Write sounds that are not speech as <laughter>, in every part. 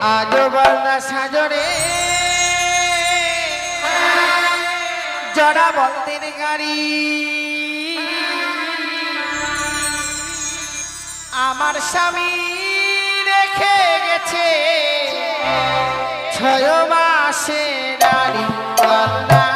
আজ সাজরে গাড়ি। আমার স্বামী রেখে গেছে। ছয় মাসে নারী বলনা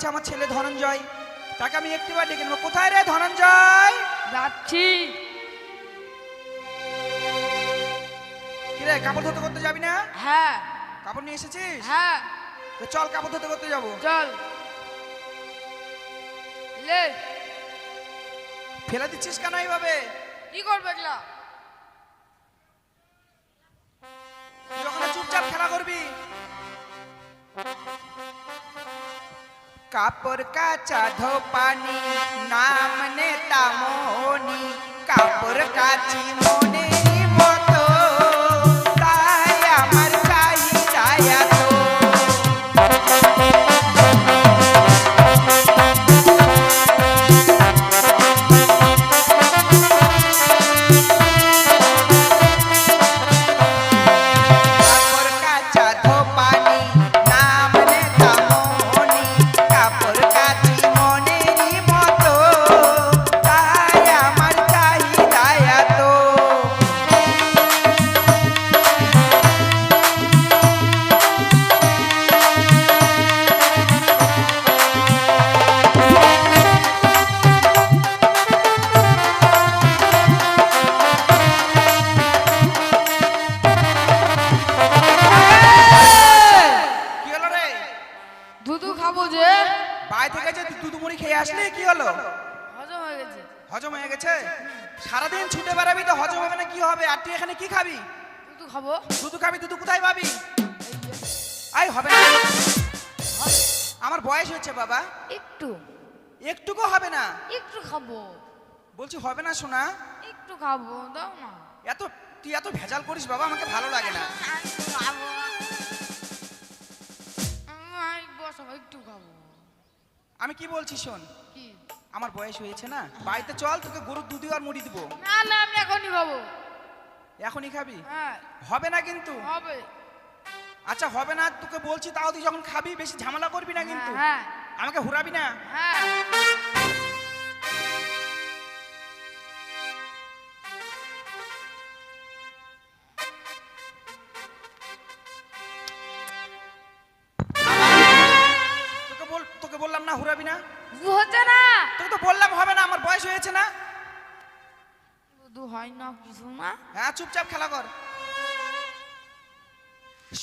আমার আমার ছেলে ধনঞ্জয় তাকে আমি একটিবার ডেকে নেব। কোথায় রে ধনঞ্জয়? যাচ্ছি। কি রে কাপড় ধুতে করতে যাবি না? হ্যাঁ। কাপড় নিয়ে এসেছিস? হ্যাঁ। তো চল কাপড় ধুতে করতে যাব। চল। লে। ফেলে দিচ্ছিস কেন এইভাবে? কি করবে এগুলা? তুই ওখানে চুপচাপ খেলা করবি? কাপড় কাচা ধোপানি নাম নেতা মোহনী কাপড় কাচি মনে একটু খাব। বলছি হবে না শোনা একটু খাব দাও না। এত তুই এত ভেজাল করিস বাবা আমাকে ভালো লাগে না। একটু খাব। আমি বসাবো একটু খাব। আমি কি বলছি শোন? কি? আমার বয়স হয়েছে না? বাড়িতে চল তোকে গরুর দুধ আর মুড়ি দিব। না না আমি এখনই খাব। এখনই খাবি? হ্যাঁ। হবে না কিন্তু। হবে। আচ্ছা হবে না তোকে বলছি তাও তুই যখন খাবি বেশি ঝামেলা করবি না কিন্তু। হ্যাঁ আমাকে হুরাবি না? হ্যাঁ।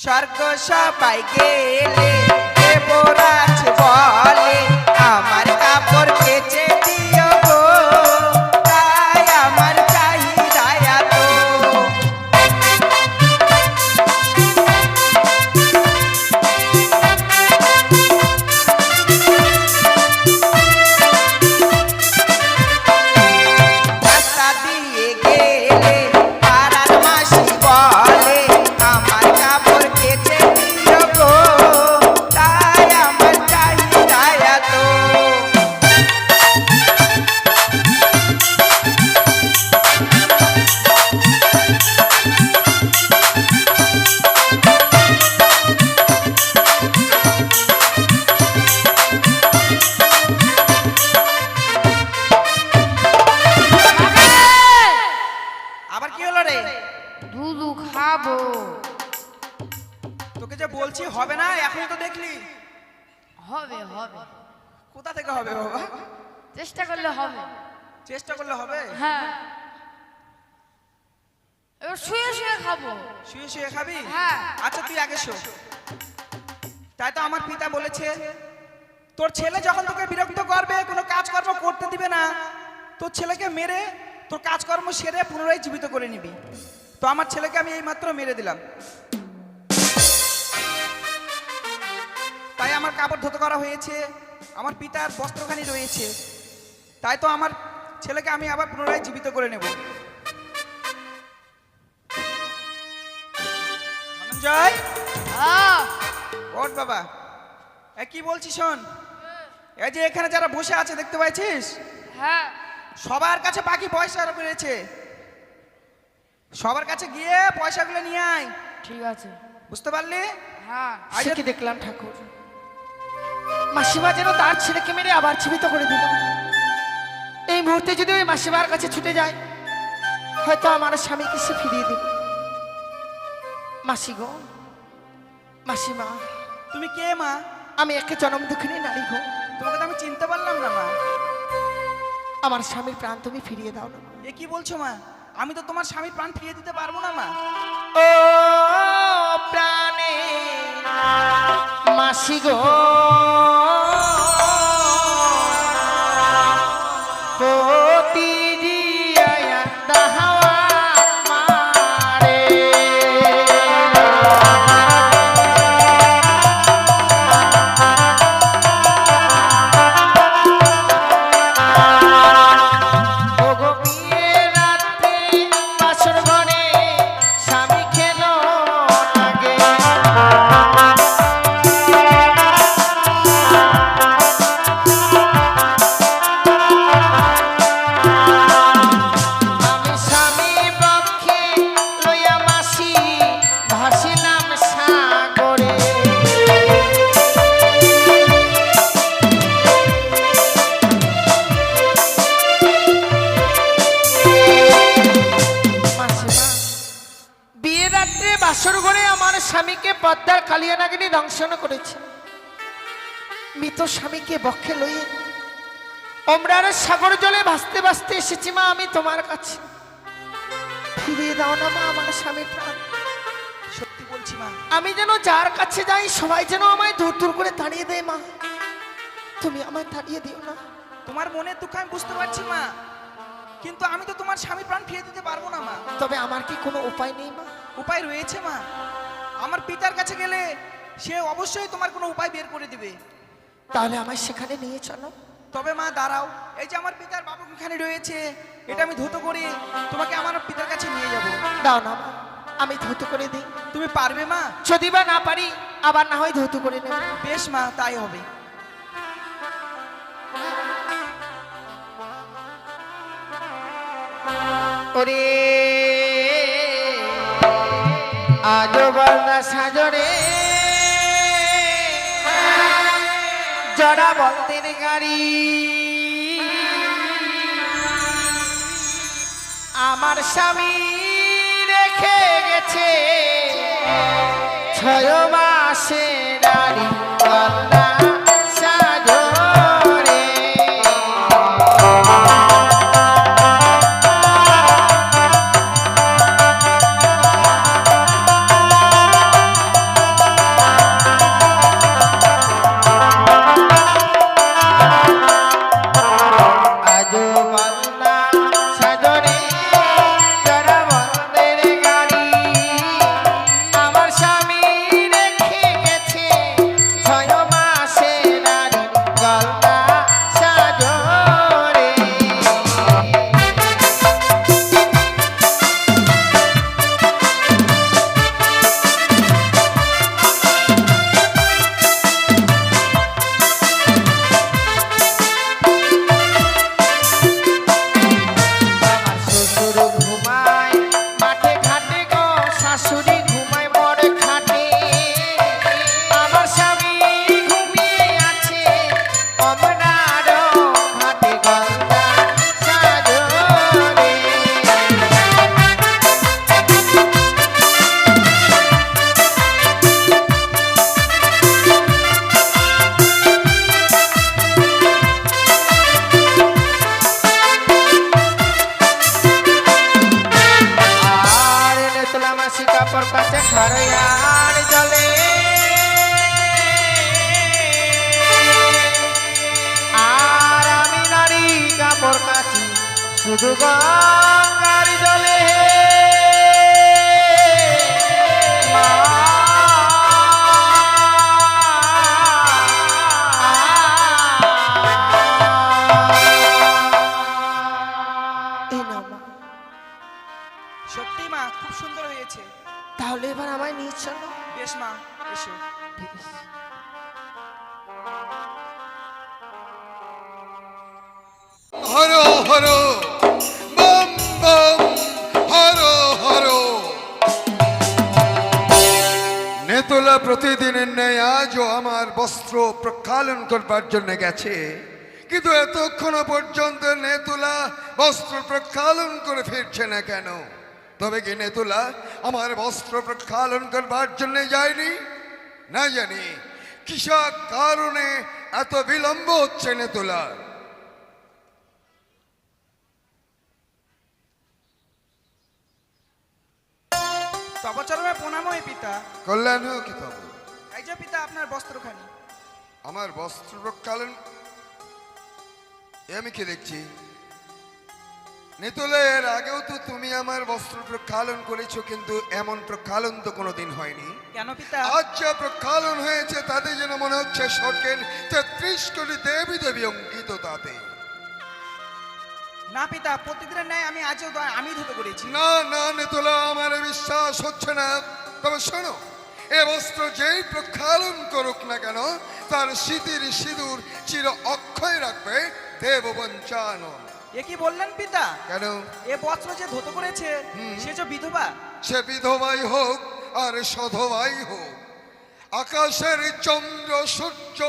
স্বর্গ সবাই গেলে দেবরাজ করে? দুধু খাব। তোকে যে বলছি হবে না এখন তো দেখলি। হবে হবে। কোথা থেকে হবে বাবা? চেষ্টা করলে হবে। চেষ্টা করলে হবে? হ্যাঁ। শুয়ে শুয়ে খাব। শুয়ে শুয়ে খাবি? হ্যাঁ। আচ্ছা তুই আগে শো। তাই তো আমার পিতা বলেছে তোর ছেলে যখন তোকে বিরক্ত করবে কোনো কাজকর্ম করতে দিবে না তোর ছেলেকে মেরে তোর কাজকর্ম সেরে পুনরায় জীবিত করে নিবি। তো আমার ছেলেকে আমি এইমাত্র মেরে দিলাম। তাই আমার কাপড় ধুতে করা হয়েছে আমার পিতার বস্ত্রখানি রয়েছে। তাই তো আমার ছেলেকে আমি আবার পুনরায় জীবিত করে নেব। হ্যাঁ। বাবা। কি বলছি শোন? এই যে এখানে যারা বসে আছে দেখতে পাচ্ছিস হ্যাঁ। সবার কাছে বাকি পয়সা রয়েছে সবার কাছে গিয়ে পয়সাগুলো নিয়ে আয়। ঠিক আছে। বুঝতে পারলি? হ্যাঁ। আজ সে কি দেখলাম ঠাকুর? মাসিমা যেন তার ছেলেকে মেরে আবার জীবিত করে দিল। এই মুহূর্তে যদি ওই মাসিমার কাছে ছুটে যায় হয়তো আমার স্বামীকে সে ফিরিয়ে দেবে। মাসি গো মাসিমা। তুমি কে মা? আমি একে জনম দুঃখিনী নারী গো। তোমাকে তো আমি চিনতে পারলাম না মা। আমার স্বামীর প্রাণ তুমি ফিরিয়ে দাও না। এ কি বলছো মা? আমি তো তোমার স্বামীর প্রাণ ফিরিয়ে দিতে পারব না মা। ও প্রাণে মাসি গো। পদ্মার কালিয়া নাগিনী দংশন করেছে। মৃত স্বামীকে বক্ষে লইয়ে ওমরার সাগর জলে ভাসতে ভাসতে এসেছি মা আমি তোমার কাছে। ফিরিয়ে দাও না মা আমার স্বামীর প্রাণ। সত্যি বলছি মা আমি যেন যার কাছে যাই সবাই যেন আমায় দূর দূর করে দাঁড়িয়ে দেয় মা। তুমি আমায় তাড়িয়ে দিও না। তোমার মনের দুঃখ আমি বুঝতে পারছি মা কিন্তু আমি তো তোমার স্বামী প্রাণ ফিরিয়ে দিতে পারব না মা। তবে আমার কি কোনো উপায় নেই মা? উপায় রয়েছে মা। আমার পিতার কাছে গেলে সে অবশ্যই তোমার কোনো উপায় বের করে দিবে। তাহলে আমায় সেখানে নিয়ে চলো। তবে মা দাঁড়াও। এই যে আমার পিতার বাবু এখানে রয়েছে এটা আমি ধুতো করে তোমাকে আমার পিতার কাছে নিয়ে যাব। দাও না আমি ধুতো করে দিই। তুমি পারবে মা? যদি বা না পারি আবার না হয় ধৌত করে নেব। বেশ মা তাই হবে। ওরে জড়া বলতেন গাড়ি। আমার স্বামী রেখে গেছে। ছয় মাসে নারী শুধু গঙ্গার করবার জন্য গেছে। কিন্তু এতক্ষণ পর্যন্ত নেতুলা বস্ত্র প্রক্ষালন করে ফিরছে না কেন? তবে কি নেতুলা আমার বস্ত্র প্রক্ষালন করবার জন্য যায়নি? না জানি। কিসব কারণে এত বিলম্ব হচ্ছে তপচরমে প্রণাম পিতা। কল্যাণ হোক কি তবে এই যে পিতা আপনার বস্ত্রখানি। আমার বস্ত্র প্রক্ষালন এ আমি কি দেখছি? নিতলে এর আগেও তো তুমি আমার বস্ত্র প্রক্ষালন করেছ কিন্তু এমন প্রক্ষালন তো কোনোদিন হয়নি। কেন পিতা? আজ যা প্রক্ষালন হয়েছে তাতে যেন মনে হচ্ছে স্বর্গের তেত্রিশ কোটি দেবী দেবী অঙ্কিত তাতে। না পিতা প্রতিদিনের ন্যায় আমি আজও আমি ধুতে করেছি। না না নেতলা আমার বিশ্বাস হচ্ছে না। তবে শোনো এ বস্ত্র যেই প্রক্ষালন করুক না কেন তার শীতির সিঁদুর চির অক্ষয় রাখবে দেববঞ্চানন। এ কি বললেন পিতা? কেন? এ বস্ত্র যে ধুতে করেছে সে যে বিধবা? সে বিধবাই হোক আর সধবাই হোক। আকাশের চন্দ্র সূর্য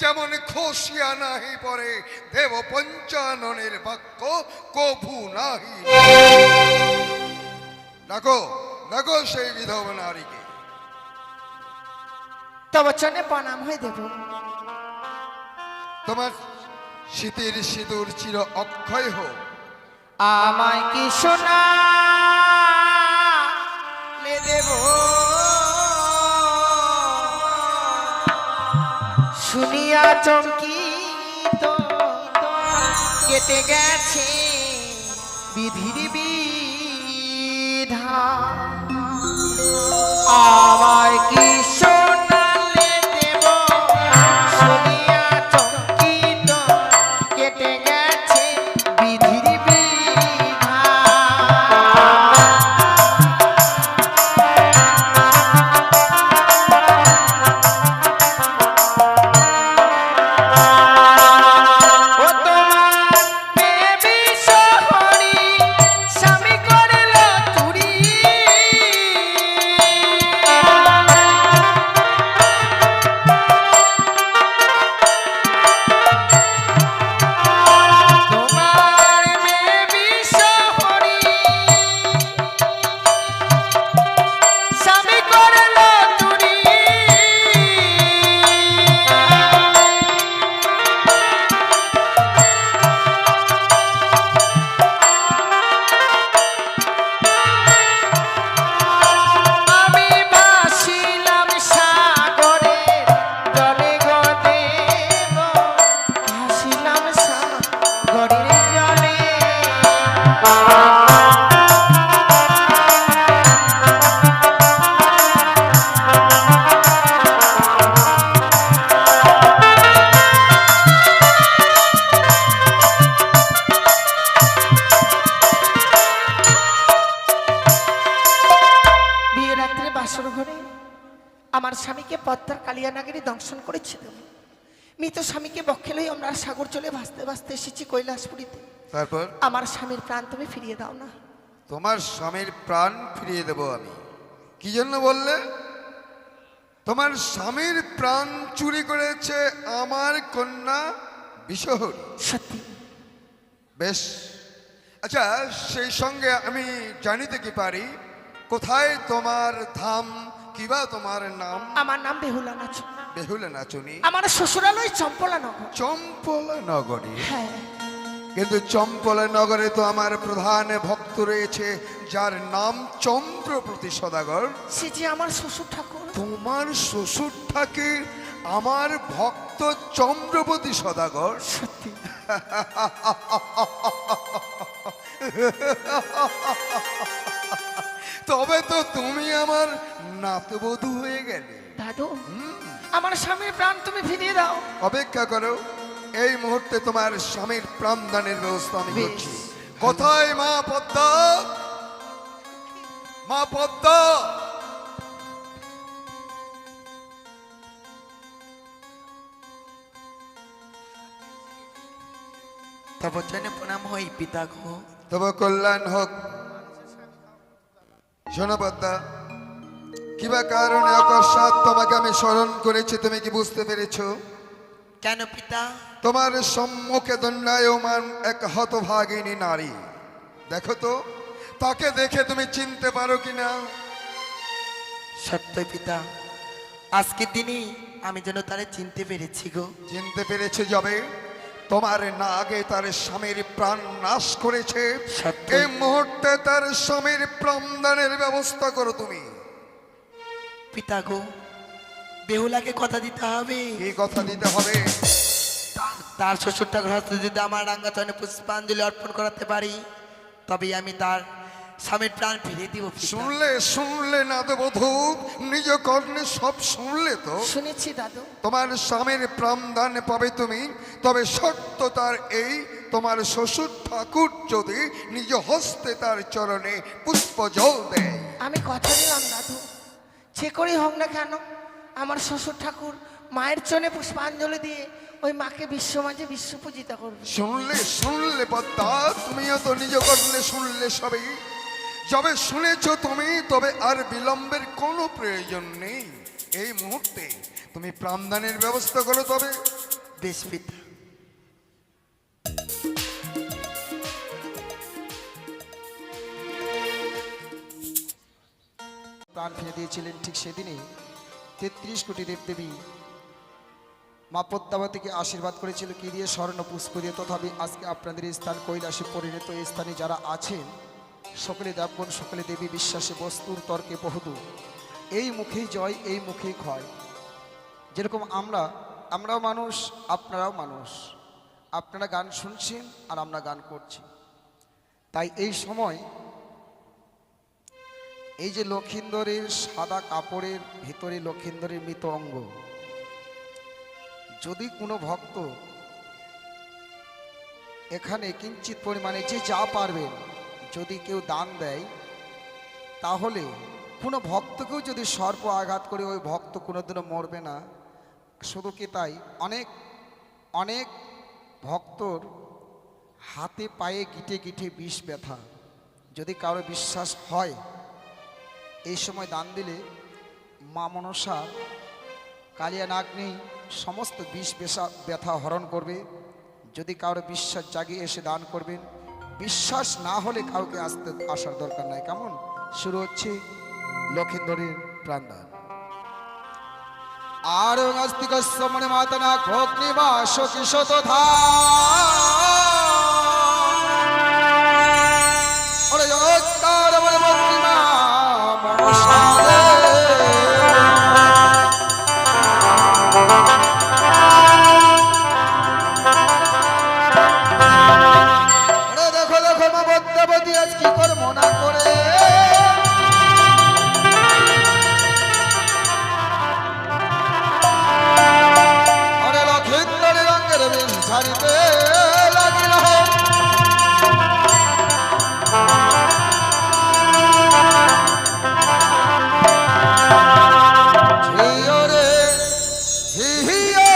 যেমন খসিয়া নাহি পরে দেব পঞ্চাননের বাক্য কভু নাহি। <laughs> ডাকো ডাকো সেই বিধবা নারীকে। তবে প্রণাম হয়ে দেব। তোমার শীতের সিঁদুর চির অক্ষয় হোক। আমায় কি শোনা দেব? শুনিয়া চমকিত কেটে গেছে বিধির বিধান। আমায় কি শুনিয়া Ah. লই সাগর চলে ভাসতে ভাসতে এসেছি কৈলাসপুরীতে। তারপর? আমার স্বামীর প্রাণ তুমি ফিরিয়ে দাও না। তোমার স্বামীর প্রাণ ফিরিয়ে দেব আমি। কি জন্য বললে? তোমার স্বামীর প্রাণ চুরি করেছে আমার কন্যা বিশহরী। সত্যি। বেশ। আচ্ছা সেই সঙ্গে আমি জানিতে কি পারি? কোথায় তোমার ধাম? কিবা তোমার নাম? আমার নাম বেহুলা নাচ। বেহুলে নাচুনি আমার শ্বশুরালয় চম্পলা নগর চম্পলা হ্যাঁ। কিন্তু চম্পলা নগরে তো আমার প্রধান ভক্ত রয়েছে যার নাম চন্দ্রপ্রতি সদাগর। সে যে আমার শ্বশুর ঠাকুর তোমার শ্বশুর ঠাকুর আমার ভক্ত চন্দ্রপতি সদাগর। সত্যি। তবে তো তুমি আমার নাতবধূ হয়ে গেলে। দাদু। আমার স্বামীর প্রাণ তুমি ফিরিয়ে দাও। অপেক্ষা করো এই মুহূর্তে তোমার স্বামীর প্রাণদানের ব্যবস্থা আমি করছি। কোথায় মা পদ্মা? মা পদ্মা! তব জনে প্রণাম হই পিতা গো। তবে কল্যাণ হোক। শোনো পদ্মা কিবা কারণে অকস্মাৎ তোমাকে আমি স্মরণ করেছি তুমি কি বুঝতে পেরেছ? কেন পিতা? তোমার সম্মুখে দণ্ডায়মান এক হতভাগিনী নারী। দেখো তো তাকে দেখে তুমি চিনতে পারো কিনা? সত্যই পিতা আজকের দিনই আমি যেন তারে চিনতে পেরেছি গো। চিনতে পেরেছে যাবে? তোমার না আগে তার স্বামীর প্রাণ নাশ করেছে। সত্য। এই মুহূর্তে তার স্বামীর প্রাণদানের ব্যবস্থা করো তুমি। পিতা গো বেহুলাকে কথা দিতে হবে। কি কথা দিতে হবে? তার শ্বশুরটা গৃহস্থ যদি আমার রাঙ্গাচরণে পুষ্পাঞ্জলি অর্পণ করাতে পারি তবেই আমি তার স্বামীর প্রাণ ফিরিয়ে দিব। শুনলে শুনলে না তো বধূ নিজ কর্ণে সব শুনলে তো। শুনেছি দাদু। তোমার স্বামীর প্রাণদান পাবে তুমি তবে সত্য তার এই তোমার শ্বশুর ঠাকুর যদি নিজ হস্তে তার চরণে পুষ্প জল দেয়। আমি কথা দিলাম দাদু। যে করেই হোক না কেন আমার শ্বশুর ঠাকুর মায়ের চনে পুষ্পাঞ্জলি দিয়ে ওই মাকে বিশ্ব মাঝে বিশ্ব পূজিতা করবে। শুনলে শুনলে পদ্মা তুমিও তো নিজ কর্ণে শুনলে সবই। যবে শুনেছ তুমি তবে আর বিলম্বের কোনো প্রয়োজন নেই। এই মুহূর্তে তুমি প্রাণদানের ব্যবস্থা করো তবে। বেশ প্রাণ ফিরে দিয়েছিলেন ঠিক সেদিনই। তেত্রিশ কোটি দেবদেবী মা পদ্মাবতীকে আশীর্বাদ করেছিল, কি দিয়ে? স্বর্ণ, পুষ্প দিয়ে। তথাপি আজকে আপনাদের এই স্থান কৈলাসে পরিণত, এই স্থানে যারা আছেন, সকলে দেবগণ, সকলে দেবী বিশ্বাসে বস্তুর তর্কে বহুদূর। এই মুখেই জয়, এই মুখেই ক্ষয়। যেরকম আমরা, আমরাও মানুষ, আপনারাও মানুষ। আপনারা গান শুনছেন আর আমরা গান করছি। তাই এই সময় এই যে লক্ষিন্দরের সাদা কাপড়ের ভিতরে লক্ষিন্দরের মৃত অঙ্গ, যদি কোনো ভক্ত এখানে কিঞ্চিত পরিমাণে যে যা পারবেন, যদি কেউ দান দেয়, তাহলে কোনো ভক্তকেও যদি সর্প আঘাত করে ওই ভক্ত কোনোদিনও মরবে না। শুধু কি তাই? অনেক অনেক ভক্তর হাতে পায়ে গিটে গিটে বিষ ব্যথা। যদি কারও বিশ্বাস হয় এই সময় দান দিলে মা মনসা, কালিয়া নাগ্নি সমস্ত বিষ বেশা ব্যথা হরণ করবে। যদি কারও বিশ্বাস জাগিয়ে এসে দান করবেন, বিশ্বাস না হলে কাউকে আসতে আসার দরকার নাই। কেমন? শুরু হচ্ছে লক্ষিন্দরের প্রাণদান। আর আস্তিক মাতা না ভগ্নি বা সখী We are.